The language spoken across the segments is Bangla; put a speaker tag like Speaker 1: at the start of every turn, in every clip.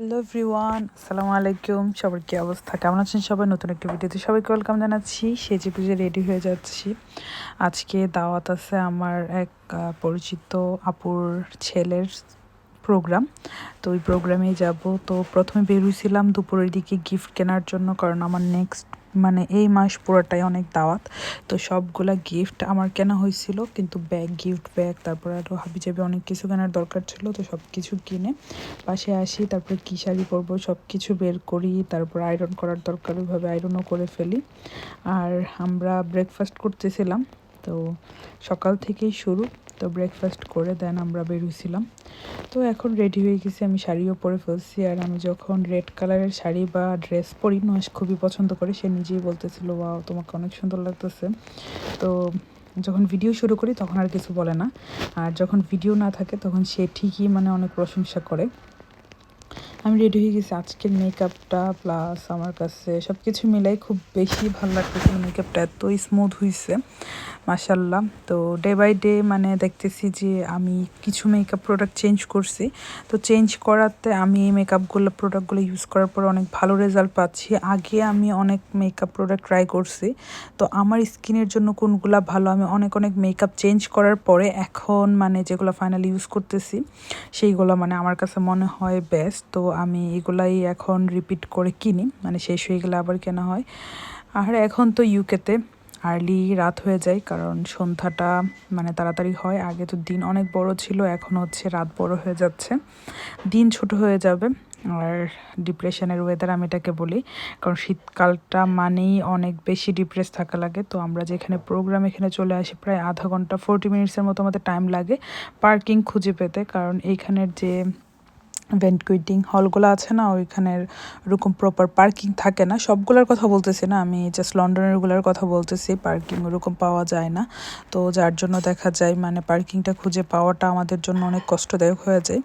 Speaker 1: হ্যালো এভরিওয়ান, আসসালামু আলাইকুম। সবার কি অবস্থা? কেমন আছেন সবাই? নতুন একটি ভিডিওতে সবাইকে ওয়েলকাম জানাচ্ছি। সেজে পুজো রেডি হয়ে যাচ্ছি। আজকে দাওয়াত আছে আমার এক পরিচিত আপুর ছেলের প্রোগ্রাম তো ওই প্রোগ্রামেই যাব। তো প্রথমে বের দুপুরের দিকে গিফট কেনার জন্য, কারণ আমার নেক্সট মানে এই মাস পুরোটাই অনেক দাওয়াত। তো সবগুলা গিফট আমার কেনা হয়েছিল, কিন্তু ব্যাগ গিফট ব্যাগ তারপর আরও হাবি যাবে অনেক কিছু কেনার দরকার ছিল, তো সব কিছু কিনে পাশে আসি, তারপরে কী শাড়ি পরবো সব কিছু বের করি, তারপর আয়রন করার দরকার, ওইভাবে আয়রনও করে ফেলি। আর আমরা ব্রেকফাস্ট করতেছিলাম তো সকাল থেকেই শুরু। তো ব্রেকফাস্ট করে দেন আমরা বেরিয়েছিলাম তো এখন রেডি হয়ে গেছি আমি শাড়িও পরে ফেলছি আর আমি যখন রেড কালারের শাড়ি বা ড্রেস পরি নুহাস খুবই পছন্দ করে, সে নিজেই বলতেছিল ওয়াও তোমাকে অনেক সুন্দর লাগতেছে। তো যখন ভিডিও শুরু করি তখন আর কিছু বলে না। আর যখন ভিডিও না থাকে তখন সে ঠিকই মানে অনেক প্রশংসা করে। আমি রেডি হয়ে গেছি আজকের মেকআপটা প্লাস আমার কাছে সব কিছু মিলাই খুব বেশি ভালো লাগতেছিল মেকআপটা এতই স্মুথ হয়েছে মাসাল্লাহ তো ডে বাই ডে মানে দেখতেছি যে আমি কিছু মেকআপ প্রোডাক্ট চেঞ্জ করছি। তো চেঞ্জ করাতে আমি এই মেকআপগুলো প্রোডাক্টগুলো ইউজ করার পর অনেক ভালো রেজাল্ট পাচ্ছি। আগে আমি অনেক মেকআপ প্রোডাক্ট ট্রাই করছি। তো আমার স্কিনের জন্য কোনগুলা ভালো, আমি অনেক অনেক মেকআপ চেঞ্জ করার পরে এখন মানে যেগুলো ফাইনালি ইউজ করতেছি, সেইগুলো মানে আমার কাছে মনে হয় বেস্ট তো আমি এগুলাই এখন রিপিট করে কিনি। মানে শেষ হয়ে গেলে আবার কেনা হয়। আর এখন তো ইউকেতে আর্লি রাত হয়ে যায়, কারণ সন্ধ্যাটা মানে তাড়াতাড়ি হয়। আগে তো দিন অনেক বড় ছিল, এখন হচ্ছে রাত বড় হয়ে যাচ্ছে। দিন ছোট হয়ে যাবে। আর ডিপ্রেশনের ওয়েদার আমি এটাকে বলি। কারণ শীতকালটা মানেই অনেক বেশি ডিপ্রেস থাকা লাগে। তো আমরা যেখানে প্রোগ্রাম এখানে চলে আসি, প্রায় আধা ঘণ্টা ফোরটি মিনিটসের মতো আমাদের টাইম লাগে পার্কিং খুঁজে পেতে। কারণ এইখানের যে ভেন্টকুইটিং হলগুলো আছে না ওইখানের ওরকম প্রপার পার্কিং থাকে না, সবগুলোর কথা বলতেছি না, আমি জাস্ট লন্ডনেরগুলোর কথা বলতেছি পার্কিং ওরকম পাওয়া যায় না। তো যার জন্য দেখা যায় মানে পার্কিংটা খুঁজে পাওয়াটা আমাদের জন্য অনেক কষ্টদায়ক হয়ে যায়।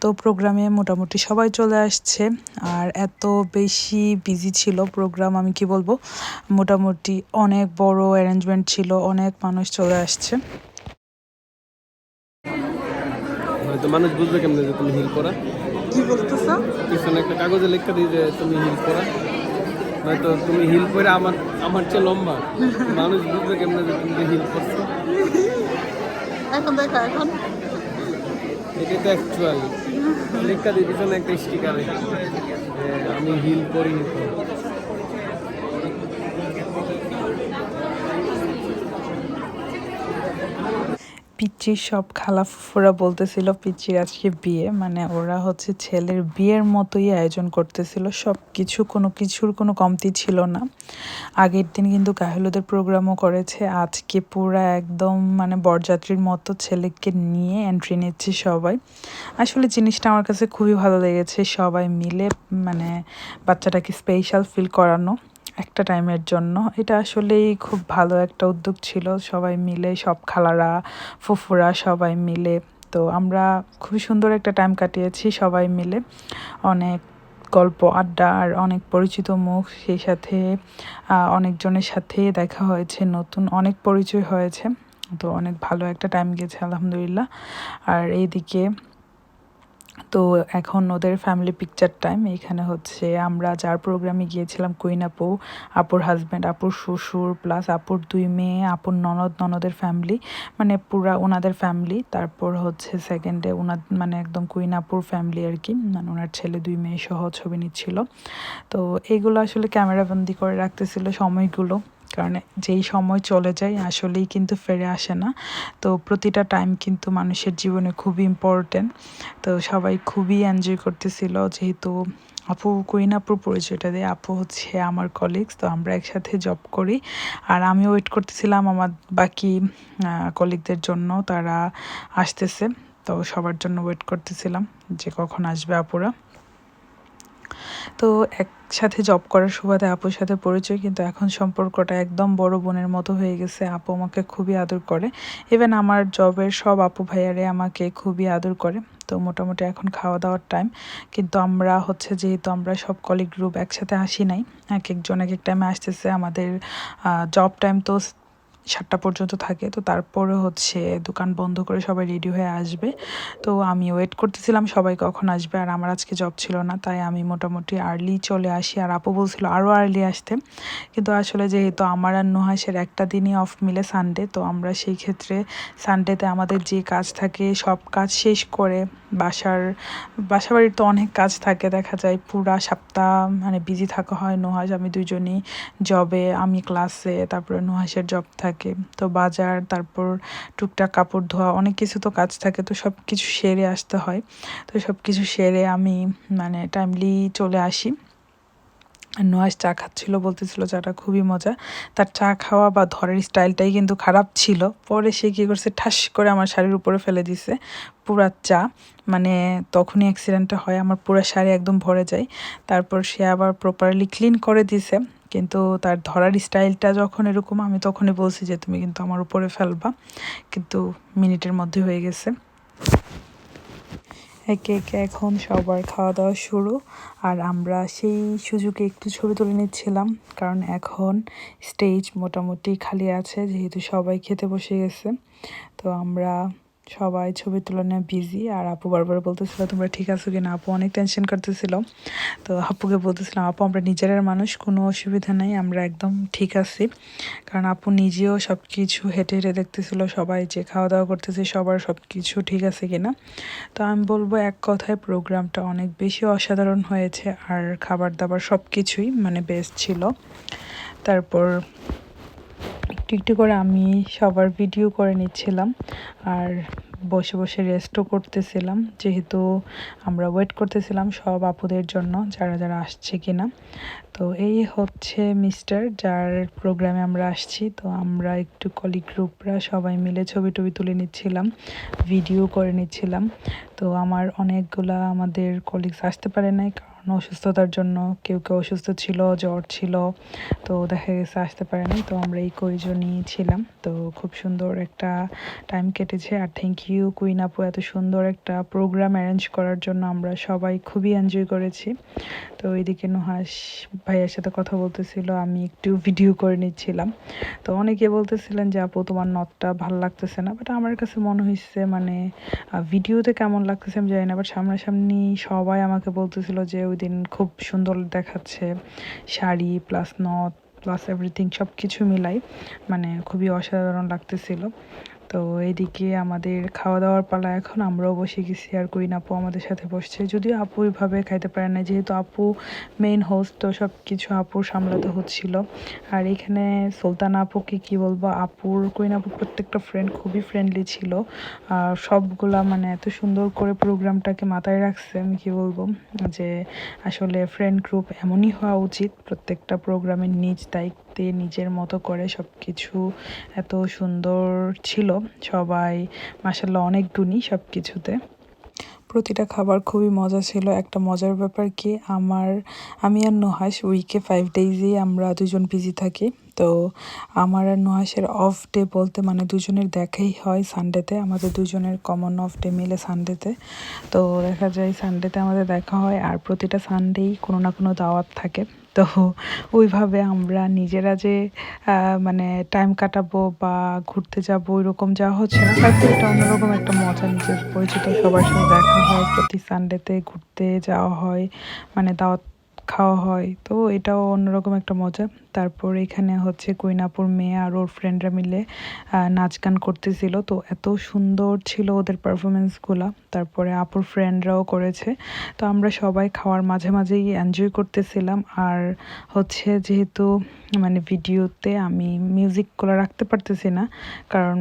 Speaker 1: তো প্রোগ্রামে মোটামুটি সবাই চলে আসছে, আর এত বেশি বিজি ছিল প্রোগ্রাম আমি কি বলব? মোটামুটি অনেক বড় অ্যারেঞ্জমেন্ট ছিল, অনেক মানুষ চলে আসছে।
Speaker 2: হয়তো মানুষ বুঝবে কেমনে যে তুমি হিল করা।
Speaker 1: কি বলতেছো?
Speaker 2: পিছনে একটা কাগজে লেখা দিই যে তুমি হিল করা। নয়তো তুমি হিল করে আমার আমার চেয়ে লম্বা। মানুষ বুঝবে কেমনে যে তুমি হিল করছ।
Speaker 1: এখন দেখা এখন।
Speaker 2: এটাই তো অ্যাকচুয়াল লেখা দিই পিছনে একটা স্টিকারে আমি হিল করি
Speaker 1: পিচ্চির সব খালা ফুফুরা বলতেছিল পিচ্চির আজকে বিয়ে মানে ওরা হচ্ছে ছেলের বিয়ের মতোই আয়োজন করতেছিল সব কিছু কোনো কিছুর কোনো কমতি ছিল না। আগের দিন কিন্তু কাহিলুদের প্রোগ্রামও করেছে, আজকে পুরা একদম মানে বরযাত্রীর মতো ছেলেকে নিয়ে এন্ট্রি নিচ্ছে সবাই। আসলে জিনিসটা আমার কাছে খুবই ভালো লেগেছে সবাই মিলে মানে বাচ্চাটাকে স্পেশাল ফিল করানো। একটা টাইমের জন্য। এটা আসলেই খুব ভালো একটা উদ্যোগ ছিল। সবাই মিলে, সব খালারা, ফুফুরা সবাই মিলে। তো আমরা খুবই সুন্দর একটা টাইম কাটিয়েছি সবাই মিলে। অনেক গল্প, আড্ডা আর অনেক পরিচিত মুখ। সেই সাথে অনেকজনের সাথে দেখা হয়েছে, নতুন অনেক পরিচয় হয়েছে। তো অনেক ভালো একটা টাইম গেছে, আলহামদুলিল্লাহ। আর এইদিকে তো এখন ওদের ফ্যামিলি পিকচার টাইম এখানে হচ্ছে আমরা যার প্রোগ্রামে গিয়েছিলাম কুইন আপু আপুর হাজব্যান্ড আপুর শ্বশুর প্লাস আপুর দুই মেয়ে, আপুর ননদ, ননদের ফ্যামিলি মানে পুরা ওনাদের ফ্যামিলি তারপর হচ্ছে সেকেন্ডে ওনার মানে একদম কুইন আপুর ফ্যামিলি আর কি মানে ওনার ছেলে দুই মেয়ে সহ ছবি নিচ্ছিল। তো এইগুলো আসলে ক্যামেরাবন্দি করে রাখতেছিল সময়গুলো। কারণ যেই সময় চলে যায় আসলেই কিন্তু ফিরে আসে না। তো প্রতিটা টাইম কিন্তু মানুষের জীবনে খুবই ইম্পর্টেন্ট তো সবাই খুবই এনজয় করতেছিল যেহেতু আপু কুইন আপুর পরিচয়টা দেয়। আপু হচ্ছে আমার কলিগস তো আমরা একসাথে জব করি। আর আমি ওয়েট করতেছিলাম আমার বাকি কলিগদের জন্য, তারা আসতেছে। তো সবার জন্য ওয়েট করতেছিলাম যে কখন আসবে আপুরা। তো একসাথে জব করার সুবাদে আপুর সাথে পরিচয়, কিন্তু এখন সম্পর্কটা একদম বড় বোনের মতো হয়ে গেছে। আপু আমাকে খুবই আদর করে। ইভেন আমার জবের সব আপু ভাইয়ারে আমাকে খুবই আদর করে। তো মোটামুটি এখন খাওয়া দাওয়ার টাইম কিন্তু আমরা হচ্ছে যেহেতু আমরা সব কলিগ গ্রুপ একসাথে আসি নাই, এক একজন এক এক টাইমে আসতেছে। আমাদের জব টাইম তো সাতটা পর্যন্ত থাকে। তো তারপরে হচ্ছে দোকান বন্ধ করে সবাই রেডি হয়ে আসবে। তো আমি ওয়েট করতেছিলাম সবাই কখন আসবে আর আমার আজকে জব ছিল না, তাই আমি মোটামুটি আর্লি চলে আসি। আর আপু বলছিল আরও আর্লি আসতে। কিন্তু আসলে যেহেতু আমার আর নুহাসের একটা দিনই অফ মিলে সানডে তো আমরা সেই ক্ষেত্রে সানডেতে আমাদের যে কাজ থাকে, সব কাজ শেষ করে বাসার বাসা বাড়ির তো অনেক কাজ থাকে। দেখা যায় পুরা সপ্তাহ মানে বিজি থাকা হয় নুহাস আমি দুজনই জবে আমি ক্লাসে তারপরে নুহাসের জব থাকে। তো বাজার, তারপর টুকটাক কাপড় ধোয়া, অনেক কিছু তো কাজ থাকে, তো সব কিছু সেরে আসতে হয়। তো সব কিছু সেরে আমি মানে টাইমলি চলে আসি। নোয়াজ চা খাচ্ছিল, বলতেছিল চাটা খুবই মজা। তার চা খাওয়া বা ধরের স্টাইলটাই কিন্তু খারাপ ছিল। পরে সে কী করছে, ঠাস করে আমার শাড়ির উপরে ফেলে দিছে। পুরা চা মানে তখনই অ্যাক্সিডেন্টটা হয়, আমার পুরো শাড়ি একদম ভরে যায়। তারপর সে আবার প্রপারলি ক্লিন করে দিছে। কিন্তু তার ধরার স্টাইলটা যখন এরকম, আমি তখনই বলছি যে তুমি কিন্তু আমার উপরে ফেলবা। কিন্তু মিনিটের মধ্যে হয়ে গেছে। একে একে এখন সবার খাওয়া দাওয়া শুরু। আর আমরা সেই সুযোগে একটু ছবি তুলে নিচ্ছিলাম, কারণ এখন স্টেজ মোটামুটি খালি আছে, যেহেতু সবাই খেতে বসে গেছে। তো আমরা সবাই ছবি তুলনে বিজি আর আপু বারবার বলতেছিল, তোমরা ঠিক আছো কিনা? আপু অনেক টেনশন করতেছিল। তো আপুকে বলতেছিলাম, আপু, আমরা নিজের মানুষ, কোনো অসুবিধা নেই, আমরা একদম ঠিক আছি। কারণ আপু নিজেও সব কিছু হেঁটে হেঁটে দেখতেছিল, সবাই যে খাওয়া দাওয়া করতেছে, সবার সব কিছু ঠিক আছে কিনা। তো আমি বলব, এক কথায় প্রোগ্রামটা অনেক বেশি অসাধারণ হয়েছে, আর খাবার দাবার সব কিছুই মানে বেস্ট ছিল। তারপর একটু একটু করে আমি সবার ভিডিও করে নিচ্ছিলাম আর বসে বসে রেস্টও করতেছিলাম। যেহেতু আমরা ওয়েট করতেছিলাম সব আপুদের জন্য, যারা যারা আসছে কিনা। তো এই হচ্ছে মিস্টার যার প্রোগ্রামে আমরা আসছি। তো আমরা একটু কলিগ গ্রুপরা সবাই মিলে ছবি টবি তুলে নিচ্ছিলাম ভিডিও করে নিচ্ছিলাম। তো আমার অনেকগুলা আমাদের কলিগস আসতে পারে নাই অসুস্থতার জন্য, কেউ কেউ অসুস্থ ছিল, জ্বর ছিল, তো দেখা গেছে আসতে পারেনি, তো আমরা এই কয়জনই ছিলাম। তো খুব সুন্দর একটা টাইম কেটেছে আর থ্যাংক ইউ কুইন আপু, এত সুন্দর একটা প্রোগ্রাম অ্যারেঞ্জ করার জন্য আমরা সবাই খুবই এনজয় করেছি। তো এইদিকে নুহাস ভাইয়ের সাথে কথা বলতেছিল, আমি একটু ভিডিও করে নিচ্ছিলাম। তো অনেকে বলতেছিলেন যে, আপু, তোমার নথটা ভালো লাগতেছে না। বাট আমার কাছে মনে হয়েছে মানে ভিডিওতে কেমন লাগতেছে আমি জানি না বাট সামনাসামনি সবাই আমাকে বলতেছিল যে ওই দিন খুব সুন্দর দেখাচ্ছে। শাড়ি প্লাস নথ প্লাস এভরিথিং সব কিছু মিলাই। মানে খুবই অসাধারণ লাগতেছিল। তো এদিকে আমাদের খাওয়া দাওয়ার পালা এখন, আমরাও বসে গেছি আর কুইন আপু আমাদের সাথে বসছে। যদিও আপু ওইভাবে খাইতে পারে না, যেহেতু আপু মেইন হোস্ট তো সব কিছু আপুর সামলাতে হচ্ছিল। আর এখানে সুলতান আপুকে কি বলব, আপুর, কুইন আপুর প্রত্যেকটা ফ্রেন্ড খুবই ফ্রেন্ডলি ছিল। আর সবগুলা মানে এত সুন্দর করে প্রোগ্রামটাকে মাথায় রাখছে, আমি কি বলব, যে আসলে ফ্রেন্ড গ্রুপ এমনই হওয়া উচিত প্রত্যেকটা প্রোগ্রামের নিজ দায়িত্বে। নিজের মতো করে সব কিছু এত সুন্দর ছিল। সবাই মাসাল্লাহ অনেক গুণী সব কিছুতে প্রতিটা খাবার খুবই মজা ছিল। একটা মজার ব্যাপার কি, আমার, আমি আর নুহাস উইকে ফাইভ ডেইজই আমরা দুজন বিজি থাকি। তো আমার আর নুহাসের অফ ডে বলতে মানে দুজনের দেখাই হয় সানডেতে আমাদের দুজনের কমন অফ ডে মিলে সানডেতে তো দেখা যায় সানডেতে আমাদের দেখা হয়। আর প্রতিটা সানডেই কোনো না কোনো দাওয়াত থাকে। তো ওইভাবে আমরা নিজেরা যে মানে টাইম কাটাবো বা ঘুরতে যাব, ওইরকম যাওয়া হচ্ছে না। তারপর এটা অন্যরকম একটা মজা। নিজের পরিচিত সবার সাথে দেখা হয়, প্রতি সানডেতে ঘুরতে যাওয়া হয় মানে দাওয়াত খাওয়া হয়। তো এটাও অন্যরকম একটা মজা। তারপর এখানে হচ্ছে কুইনাপুর মেয়ে আর ওর ফ্রেন্ডরা মিলে নাচ গান করতেছিল। তো এত সুন্দর ছিল ওদের পারফরমেন্সগুলো তারপরে আপুর ফ্রেন্ডরাও করেছে। তো আমরা সবাই খাওয়ার মাঝে মাঝেই এনজয় করতেছিলাম। আর হচ্ছে যেহেতু মানে ভিডিওতে আমি মিউজিকগুলো রাখতে পারতেছি না, কারণ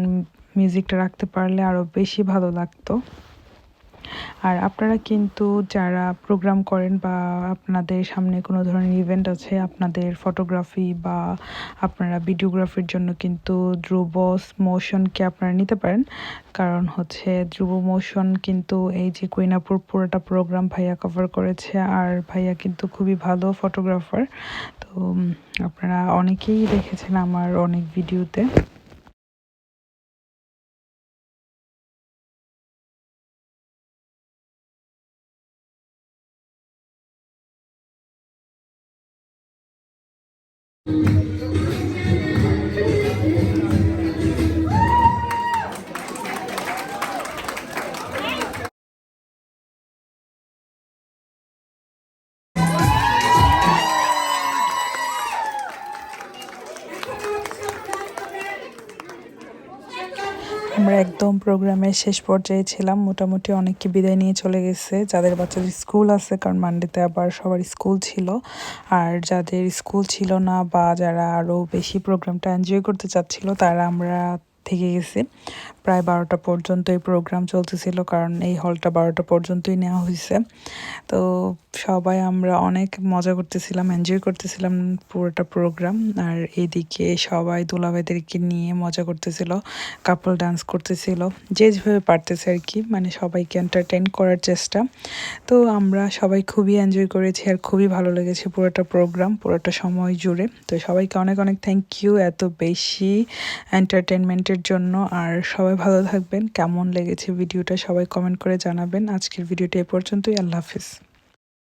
Speaker 1: মিউজিকটা রাখতে পারলে আরও বেশি ভালো লাগতো। আর আপনারা কিন্তু যারা প্রোগ্রাম করেন বা আপনাদের সামনে কোনো ধরনের ইভেন্ট আছে, আপনাদের ফটোগ্রাফি বা আপনারা ভিডিওগ্রাফির জন্য কিন্তু ধ্রুব মোশনকে আপনারা নিতে পারেন। কারণ হচ্ছে ধ্রুব মোশন কিন্তু এই যে কুইনাপুর পুরোটা প্রোগ্রাম ভাইয়া কভার করেছে আর ভাইয়া কিন্তু খুবই ভালো ফটোগ্রাফার তো আপনারা অনেকেই দেখেছেন আমার অনেক ভিডিওতে আমরা একদম প্রোগ্রামের শেষ পর্যায়ে ছিলাম। মোটামুটি অনেককে বিদায় নিয়ে চলে গেছে। যাদের বাচ্চাদের স্কুল আছে, কারণ মানডেতে আবার সবার স্কুল ছিল। আর যাদের স্কুল ছিল না বা যারা আরও বেশি প্রোগ্রামটা এনজয় করতে চাচ্ছিল, তারা আমরা থেকে গেছি। প্রায় বারোটা পর্যন্ত এই প্রোগ্রাম চলতেছিল, কারণ এই হলটা বারোটা পর্যন্তই নেওয়া হয়েছে তো সবাই আমরা অনেক মজা করতেছিলাম এনজয় করতেছিলাম পুরোটা প্রোগ্রাম আর এদিকে সবাই দুলাভাইদেরকে নিয়ে মজা করতেছিল কাপল ডান্স করতেছিল, যে যেভাবে পারতেছে আর কি মানে সবাইকে এন্টারটেন করার চেষ্টা। তো আমরা সবাই খুবই এনজয় করেছি আর খুবই ভালো লেগেছে পুরোটা প্রোগ্রাম পুরোটা সময় জুড়ে। তো সবাইকে অনেক অনেক থ্যাংক ইউ এত বেশি এন্টারটেনমেন্টের জন্য। আর সবাই ভালো থাকবেন। কেমন লেগেছে ভিডিওটা সবাই কমেন্ট করে জানাবেন। আজকের ভিডিওটা এ পর্যন্তই। আল্লাহ হাফিজ।